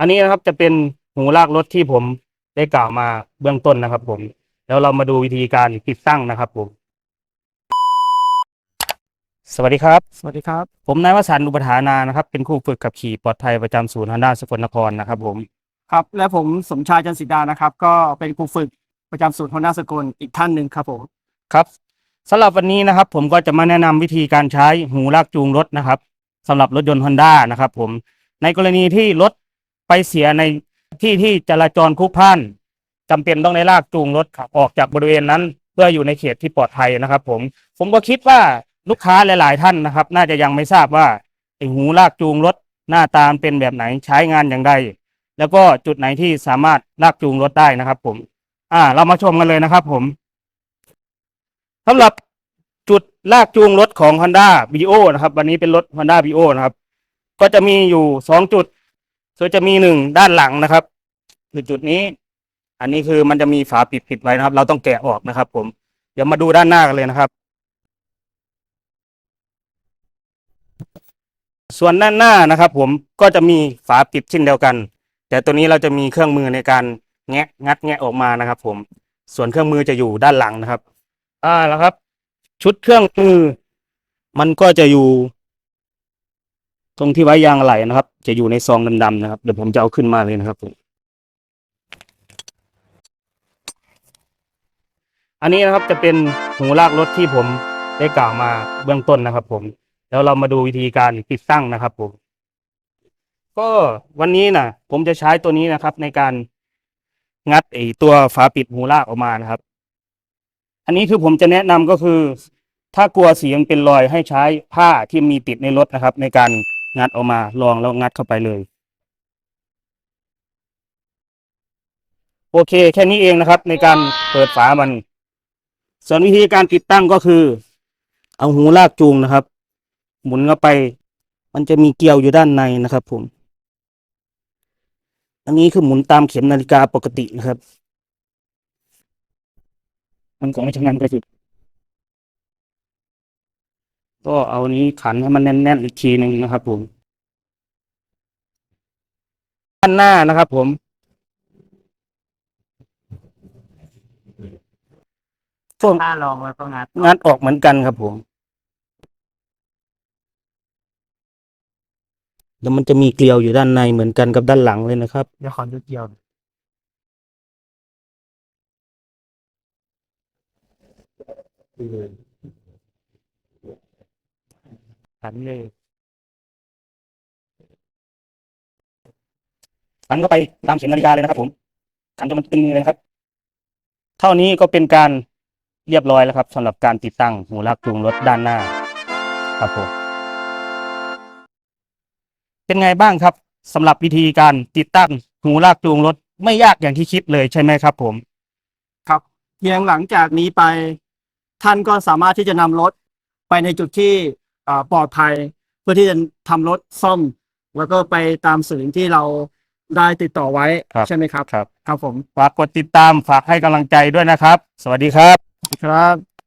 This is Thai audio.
อันนี้นะครับจะเป็นหูลากรถที่ผมได้กล่าวมาเบื้องต้นนะครับ ผม แล้วเรามาดูวิธีการติดตั้งนะครับ ผม สวัสดีครับ สวัสดีครับ ผมนายวสันต์อุปถานานะครับ เป็นครูฝึกขับขี่ปลอดภัยประจำศูนย์ฮันด้าสกลนครนะครับ ผม ครับ และผมสมชายจันทร์ศิดานะครับ ก็เป็นครูฝึกประจำศูนย์ฮอนด้าสกลอีกท่านหนึ่งครับผม ครับสำหรับวันนี้นะครับ ผมก็จะมาแนะนำวิธีการใช้หูลากจูงรถนะครับสำหรับรถยนต์ Honda นะครับ ผมในกรณีที่รถ ไปเสียในที่ที่จราจรพลุกพ่านจำเป็นต้องได้ลากจูงรถออกจากบริเวณนั้น เพื่ออยู่ในเขตที่ปลอดภัยนะครับ ผม ผมก็คิดว่าลูกค้าหลาย ๆ ท่านนะครับ น่าจะยังไม่ทราบว่าไอหูลากจูงรถหน้าตามเป็นแบบไหนใช้งานอย่างไรแล้วก็จุดไหนที่สามารถลากจูงรถได้นะครับ ผม อ่า เรามาชมกันเลยนะครับ ผมสำหรับจุดลากจูงรถของ Honda v i o นะครับ วันนี้เป็นรถ Honda v i o นะครับ ก็จะมีอยู่สองจุด โดยจะมีหนึ่งด้านหลังนะครับ คือจุดนี้ อันนี้คือมันจะมีฝาปิดปิดไว้นะครับ เราต้องแกะออกนะครับ ผม เดี๋ยวมาดูด้านหน้ากันเลยนะครับ ส่วนด้านหน้านะครับ ผมก็จะมีฝาปิดเช่นเดียวกัน แต่ตัวนี้เราจะมีเครื่องมือในการแงะงัดแงะออกมานะครับ ผม ส่วนเครื่องมือจะอยู่ด้านหลังนะครับ อ่าแล้วครับ ชุดเครื่องมือ มันก็จะอยู่ ตรงที่ไว้ยางไหลนะครับ จะอยู่ในซองดำๆนะครับ เดี๋ยวผมจะเอาขึ้นมาเลยนะครับผมอันนี้นะครับจะเป็นหูลากรถที่ผมได้กล่าวมาเบื้องต้นนะครับ ผม แล้วเรามาดูวิธีการติดตั้งนะครับ ผม ก็วันนี้นะผมจะใช้ตัวนี้นะครับ ในการงัดไอตัวฝาปิดหูลากออกมานะครับ อันนี้คือผมจะแนะนำก็คือ ถ้ากลัวเสีมันเป็นรอยให้ใช้ผ้าที่มีติดในรถนะครับ ในการ งัดออกมาลองแล้วงัดเข้าไปเลย โอเค แค่นี้เองนะครับ ในการเปิดฝามัน ส่วนวิธีการติดตั้งก็คือ เอาหูลากจูงนะครับ หมุนเข้าไป มันจะมีเกลียวอยู่ด้านในนะครับ ผม อันนี้คือหมุนตามเข็มนาฬิกาปกตินะครับ มันก็ไม่ชำนาญไปสิ ก็เอานี้ขันให้มันแน่นๆอีกทีหนึ่งนะครับ ผม ด้านหน้านะครับผมพวกถ้าลองแล้วก็งัดงัดออกเหมือนกันครับผม แล้วมันจะมีเกลียวอยู่ด้านในเหมือนกันกับด้านหลังเลยนะครับ เดี๋ยวขอดูเกี่ยว ขันเลยขันเข้าไปตามเข็มนาฬิกาเลยนะครับผมขันจนมันตึงเลยครับ เท่านี้ก็เป็นการเรียบร้อยแล้วครับสำหรับการติดตั้งหูลากจูงรถด้านหน้า ครับผมเป็นไงบ้างครับสำหรับวิธีการติดตั้งหูลากจูงรถไม่ยากอย่างที่คิดเลยใช่ไหมครับ ผม ครับเพียงหลังจากนี้ไป ท่านก็สามารถที่จะนำรถไปในจุดที่ ปลอดภัย เพื่อที่จะทำรถซ่อม แล้วก็ไปตามสื่อที่เราได้ติดต่อไว้ครับใช่ไหมครับครับ ครับผมฝากกดติดตามฝากให้กำลังใจด้วยนะครับ สวัสดีครับครับ